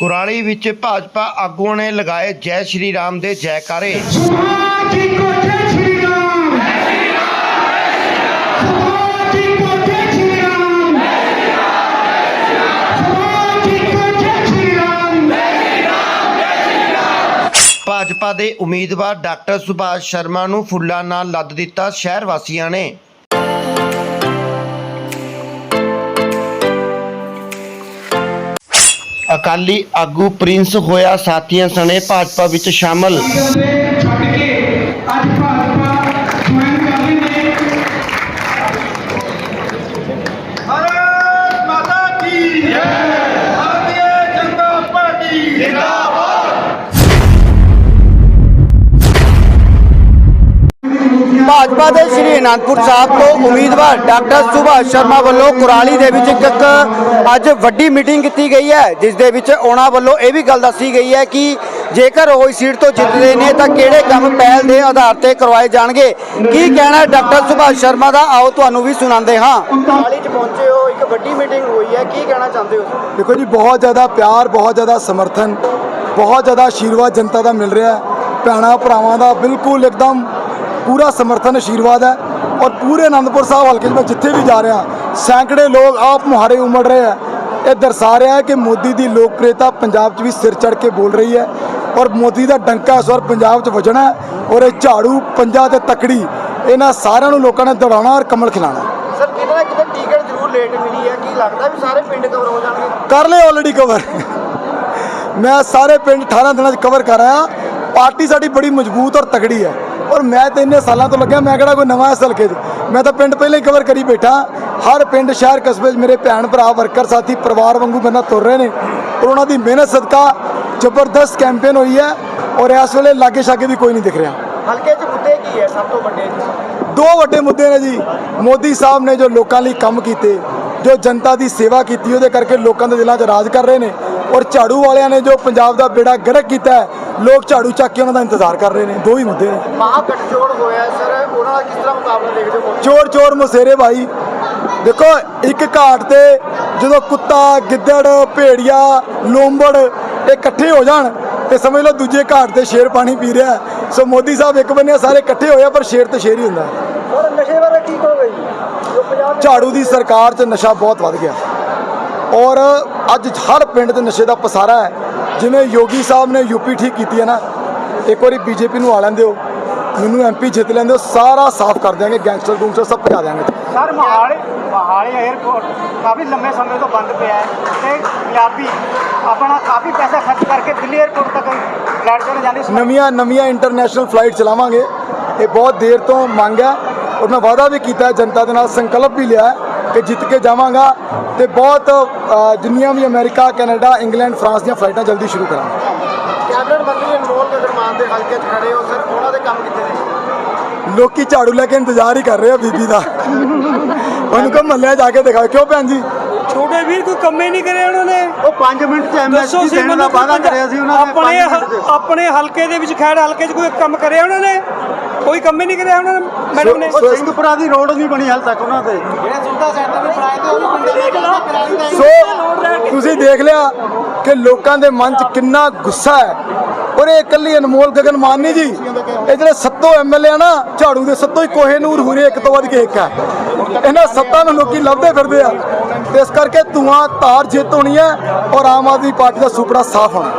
ਕੁਰਾਲੀ ਵਿੱਚ ਭਾਜਪਾ ਆਗੂਆਂ ਨੇ ਲਗਾਏ ਜੈ ਸ਼੍ਰੀ ਰਾਮ ਦੇ ਜੈਕਾਰੇ। ਭਾਜਪਾ ਦੇ ਉਮੀਦਵਾਰ ਡਾਕਟਰ ਸੁਭਾਸ਼ ਸ਼ਰਮਾ ਨੂੰ ਫੁੱਲਾਂ ਨਾਲ ਲੱਦ ਦਿੱਤਾ ਸ਼ਹਿਰ ਵਾਸੀਆਂ ਨੇ। ਅਕਾਲੀ ਆਗੂ ਪ੍ਰਿੰਸ ਹੋਇਆ ਸਾਥੀਆਂ ਸਣੇ ਭਾਜਪਾ ਵਿੱਚ ਸ਼ਾਮਲ। ਨੇ ਛੱਡ ਕੇ ਅੱਜ ਭਾਜਪਾ ਜੁਆਇਨ ਕਰ ਲਈ ਭਾਜਪਾ ਦੇ ਸ਼੍ਰੀ ਅਨੰਦਪੁਰ ਸਾਹਿਬ ਤੋਂ ਉਮੀਦਵਾਰ ਡਾਕਟਰ ਸੁਭਾਸ਼ ਸ਼ਰਮਾ ਵੱਲੋਂ ਕੁਰਾਲੀ ਦੇ ਵਿੱਚ ਇੱਕ ਇੱਕ ਅੱਜ ਵੱਡੀ ਮੀਟਿੰਗ ਕੀਤੀ ਗਈ ਹੈ ਜਿਸ ਦੇ ਵਿੱਚ ਉਹਨਾਂ ਵੱਲੋਂ ਇਹ ਵੀ ਗੱਲ ਦੱਸੀ ਗਈ ਹੈ ਕਿ ਜੇਕਰ ਉਹ ਇਸ ਸੀਟ ਤੋਂ ਜਿੱਤਦੇ ਨੇ ਤਾਂ ਕਿਹੜੇ ਕੰਮ ਪਹਿਲ ਦੇ ਆਧਾਰ ਤੇ ਕਰਵਾਏ ਜਾਣਗੇ। ਕੀ ਕਹਿਣਾ ਡਾਕਟਰ ਸੁਭਾਸ਼ ਸ਼ਰਮਾ ਦਾ? ਆਓ ਤੁਹਾਨੂੰ ਵੀ ਸੁਣਾਉਂਦੇ ਹਾਂ। ਕੁਰਾਲੀ 'ਚ ਪਹੁੰਚੇ ਹੋ ਇੱਕ ਵੱਡੀ ਮੀਟਿੰਗ ਹੋਈ ਹੈ ਕੀ ਕਹਿਣਾ ਚਾਹੁੰਦੇ ਹੋ? ਦੇਖੋ ਜੀ ਬਹੁਤ ਜ਼ਿਆਦਾ ਪਿਆਰ ਬਹੁਤ ਜ਼ਿਆਦਾ ਸਮਰਥਨ ਬਹੁਤ ਜ਼ਿਆਦਾ ਆਸ਼ੀਰਵਾਦ ਜਨਤਾ ਦਾ ਮਿਲ ਰਿਹਾ ਹੈ। ਭੈਣਾਂ ਭਰਾਵਾਂ ਦਾ ਬਿਲਕੁਲ ਇੱਕਦਮ ਪੂਰਾ ਸਮਰਥਨ ਆਸ਼ੀਰਵਾਦ ਹੈ ਔਰ ਪੂਰੇ ਆਨੰਦਪੁਰ ਸਾਹਿਬ ਹਲਕੇ 'ਚ ਮੈਂ ਜਿੱਥੇ ਵੀ ਜਾ ਰਿਹਾ ਸੈਂਕੜੇ ਲੋਕ ਆਪ ਮੁਹਾਰੇ ਉਮੜ ਰਹੇ ਹੈ। ਇਹ ਦਰਸਾ ਰਿਹਾ ਹੈ ਕਿ ਮੋਦੀ ਦੀ ਲੋਕਪ੍ਰਿਯਤਾ ਪੰਜਾਬ 'ਚ ਵੀ ਸਿਰ ਚੜ ਕੇ ਬੋਲ ਰਹੀ ਹੈ ਔਰ ਮੋਦੀ ਦਾ ਡੰਕਾ ਇਸ ਵਾਰ ਪੰਜਾਬ 'ਚ ਵੱਜਣਾ ਔਰ ਇਹ ਝਾੜੂ ਪੰਜਾ ਤੇ ਤਕੜੀ ਇਹਨਾਂ ਸਾਰਿਆਂ ਨੂੰ ਲੋਕਾਂ ਨੇ ਦੌੜਾਉਣਾ ਔਰ ਕਮਲ ਖਿਲਾਣਾ ਸਰ ਕਿਤੇ ਨਾ ਕਿਤੇ ਟਿਕਟ ਜ਼ਰੂਰ ਲੇਟ ਮਿਲੀ ਹੈ? ਕੀ ਲੱਗਦਾ ਵੀ ਸਾਰੇ ਪਿੰਡ ਕਵਰ ਹੋ ਜਾਣਗੇ? ਕਰ ਲਏ ਆਲਰੇਡੀ ਕਵਰ ਮੈਂ ਸਾਰੇ ਪਿੰਡ 18 ਦਿਨਾਂ 'ਚ ਕਵਰ ਕਰ ਆਇਆ। ਪਾਰਟੀ ਸਾਡੀ ਬੜੀ ਮਜ਼ਬੂਤ ਔਰ ਤਗੜੀ ਹੈ। ਔਰ ਮੈਂ ਤਾਂ ਇੰਨੇ ਸਾਲਾਂ ਤੋਂ ਲੱਗਿਆ ਮੈਂ ਕਿਹੜਾ ਕੋਈ ਨਵਾਂ ਹਲਕੇ 'ਚ? ਮੈਂ ਤਾਂ ਪਿੰਡ ਪਹਿਲਾਂ ਹੀ ਕਵਰ ਕਰੀ ਬੈਠਾ। ਹਰ ਪਿੰਡ ਸ਼ਹਿਰ ਕਸਬੇ 'ਚ ਮੇਰੇ ਭੈਣ ਭਰਾ ਵਰਕਰ ਸਾਥੀ ਪਰਿਵਾਰ ਵਾਂਗੂ ਬੰਦਾ ਤੁਰ ਰਹੇ ਨੇ। ਔਰ ਉਹਨਾਂ ਦੀ ਮਿਹਨਤ ਸਦਕਾ ਜ਼ਬਰਦਸਤ ਕੈਂਪੇਨ ਹੋਈ ਹੈ ਔਰ ਇਸ ਵੇਲੇ ਲਾਗੇ ਛਾਗੇ ਵੀ ਕੋਈ ਨਹੀਂ ਦਿਖ ਰਿਹਾ। ਹਲਕੇ 'ਚ ਮੁੱਦੇ ਕੀ ਹੈ? ਸਭ ਤੋਂ ਵੱਡੇ ਦੋ ਵੱਡੇ ਮੁੱਦੇ ਨੇ ਜੀ। ਮੋਦੀ ਸਾਹਿਬ ਨੇ ਜੋ ਲੋਕਾਂ ਲਈ ਕੰਮ ਕੀਤੇ ਜੋ ਜਨਤਾ ਦੀ ਸੇਵਾ ਕੀਤੀ ਉਹਦੇ ਕਰਕੇ ਲੋਕਾਂ ਦੇ ਦਿਲਾਂ 'ਚ ਰਾਜ ਕਰ ਰਹੇ ਨੇ। ਔਰ ਝਾੜੂ ਵਾਲਿਆਂ ਨੇ ਜੋ ਪੰਜਾਬ ਦਾ ਬੇੜਾ ਗਰਕ ਕੀਤਾ ਹੈ ਲੋਕ ਝਾੜੂ ਚੱਕ ਕੇ ਉਹਨਾਂ ਦਾ ਇੰਤਜ਼ਾਰ ਕਰ ਰਹੇ ਨੇ। ਦੋ ਹੀ ਮੁੱਦੇ ਨੇ। ਮਹਾ ਗੱਠਜੋੜ ਹੋਇਆ ਸਰ। ਉਹਨਾਂ ਦਾ ਕਿਸ ਤਰ੍ਹਾਂ ਮੁਕਾਬਲਾ ਦੇਖਦੇ ਹੋ? ਚੋਰ ਚੋਰ ਮਸੇਰੇ ਭਾਈ। ਦੇਖੋ ਇੱਕ ਘਾਟ ਤੇ ਜਦੋਂ ਕੁੱਤਾ ਗਿੱਦੜ ਭੇੜੀਆ ਲੋਂਬੜ ਇਹ ਇਕੱਠੇ ਹੋ ਜਾਣ ਤੇ ਸਮਝ ਲਓ ਦੂਜੇ ਘਾਟ ਤੇ ਸ਼ੇਰ ਪਾਣੀ ਪੀ ਰਿਹਾ। ਸੋ ਮੋਦੀ ਸਾਹਿਬ ਇੱਕ ਬੰਨੇ ਸਾਰੇ ਇਕੱਠੇ ਹੋਏ ਪਰ ਸ਼ੇਰ ਤੇ ਸ਼ੇਰ ਹੀ ਹੁੰਦਾ ਹੈ ਔਰ ਨਸ਼ੇ ਬਾਰੇ ਕੀ ਕਹੋਗੇ ਜੀ ਜੋ ਪੰਜਾਬ ਝਾੜੂ ਦੀ ਸਰਕਾਰ 'ਚ ਨਸ਼ਾ ਬਹੁਤ ਵੱਧ ਗਿਆ। ਔਰ ਅੱਜ ਹਰ ਪਿੰਡ 'ਚ ਨਸ਼ੇ ਦਾ ਪਸਾਰਾ ਹੈ। ਜਿਵੇਂ ਯੋਗੀ ਸਾਹਿਬ ਨੇ ਯੂਪੀ ਠੀਕ ਕੀਤੀ ਹੈ ਨਾ ਇੱਕ ਵਾਰੀ ਬੀਜੇਪੀ ਨੂੰ ਆ ਲੈਂਦੇ ਹੋ ਮੈਨੂੰ ਐਮਪੀ ਜਿੱਤ ਲੈਂਦੇ ਹੋ ਸਾਰਾ ਸਾਫ਼ ਕਰ ਦਿਆਂਗੇ ਗੈਂਗਸਟਰ ਗੂੰਗਸਟਰ ਸਭ ਭਜਾ ਦਿਆਂਗੇ। ਸਰ ਮਹਾਲੇ ਮਹਾਲੇ 에ਅਰਪੋਰਟ ਕਾਫੀ ਲੰਮੇ ਸਮੇਂ ਤੋਂ ਬੰਦ ਪਿਆ ਹੈ ਤੇ ਪੰਜਾਬੀ ਆਪਣਾ ਕਾਫੀ ਪੈਸਾ ਖਰਚ ਕਰਕੇ ਦਿੱਲੀ 에ਅਰਪੋਰਟ ਤੱਕ ਫਲਾਈਟ ਚਲੇ ਜਾਂਦੇ ਨਵੀਆਂ ਨਵੀਆਂ ਇੰਟਰਨੈਸ਼ਨਲ ਫਲਾਈਟ ਚਲਾਵਾਂਗੇ। ਇਹ ਬਹੁਤ ਦੇਰ ਤੋਂ ਮੰਗ ਹੈ। ਔਰ ਮੈਂ ਵਾਅਦਾ ਵੀ ਕੀਤਾ ਹੈ ਜਨਤਾ ਦੇ ਨਾਲ ਸੰਕਲਪ ਵੀ ਲਿਆ ਕਿ ਜਿੱਤ ਕੇ ਜਾਵਾਂਗਾ ਤੇ ਬਹੁਤ ਜਿੰਨੀਆਂ ਵੀ ਅਮਰੀਕਾ ਕੈਨੇਡਾ ਇੰਗਲੈਂਡ ਫਰਾਂਸ ਦੀਆਂ ਫਲਾਈਟਾਂ ਜਲਦੀ ਸ਼ੁਰੂ ਕਰਾਂਗੇ। ਕੈਬਨਿਟ ਮੰਤਰੀ ਅਨਮੋਲ ਗਗਨ ਮਾਨ ਦੇ ਹਲਕੇ 'ਚ ਖੜੇ ਹੋ ਸਰ ਉਹਨਾਂ ਦੇ ਕੰਮ ਕਿੱਥੇ ਨੇ? ਲੋਕੀ ਝਾੜੂ ਲੈ ਕੇ ਇੰਤਜ਼ਾਰ ਹੀ ਕਰ ਰਹੇ ਆ ਬੀਬੀ ਦਾ। ਉਹਨੂੰ ਕੋ ਮੱਲਿਆ ਜਾ ਕੇ ਦਿਖਾਓ। ਕਿਉਂ ਭੈਣ ਜੀ? ਛੋਟੇ ਵੀਰ ਕੋਈ ਕੰਮ ਹੀ ਨਹੀਂ ਕਰਿਆ ਉਹਨਾਂ ਨੇ। ਉਹ 5 ਮਿੰਟ ਚ ਸੀ ਦੇਣ ਦਾ ਵਾਅਦਾ ਕਰਿਆ ਸੀ ਉਹਨਾਂ ਨੇ ਆਪਣੇ। ਆਪਣੇ ਹਲਕੇ ਦੇ ਵਿੱਚ ਖੈੜ ਹਲਕੇ 'ਚ ਕੋਈ ਕੰਮ ਕਰਿਆ ਉਹਨਾਂ ਨੇ? ਕੋਈ ਕੰਮ ਹੀ ਨਹੀਂ ਕਰਿਆ ਉਹਨਾਂ ਨੇ ਮੈਡਮ ਨੇ? ਸਿੰਘਪੁਰਾ ਦੀ ਰੋਡ ਨਹੀਂ ਬਣੀ ਹਾਲ ਤੱਕ ਉਹਨਾਂ ਤੇ। ਸੋ ਤੁਸੀਂ ਦੇਖ ਲਿਆ ਕਿ ਲੋਕਾਂ ਦੇ ਮਨ 'ਚ ਕਿੰਨਾ ਗੁੱਸਾ ਹੈ। ਔਰ ਇਹ ਇਕੱਲੀ ਅਨਮੋਲ ਗਗਨ ਮਾਨੀ ਜੀ। ਇਹ ਜਿਹੜੇ ਸੱਤੋ ਐਮਐਲਏ ਆ ਨਾ, ਝਾੜੂ ਦੇ ਸੱਤੋ ਹੀ ਕੋਹੇ ਕੋਹੇਨੂਰ ਹੁਰੇ, ਇੱਕ ਤੋਂ ਵੱਧ ਕੇ ਇੱਕ ਆ। ਇਹਨਾਂ ਸੱਤਾਂ ਨੂੰ ਲੋਕੀ ਲੱਭਦੇ ਫਿਰਦੇ ਆ। ਤੇ ਇਸ ਕਰਕੇ ਧੂਆਂ, ਧਾਰ ਜਿੱਤ ਹੋਣੀ ਹੈ ਔਰ ਆਮ ਆਦਮੀ ਪਾਰਟੀ ਦਾ ਸੁਪਨਾ ਸਾਫ਼ ਹੋਣਾ।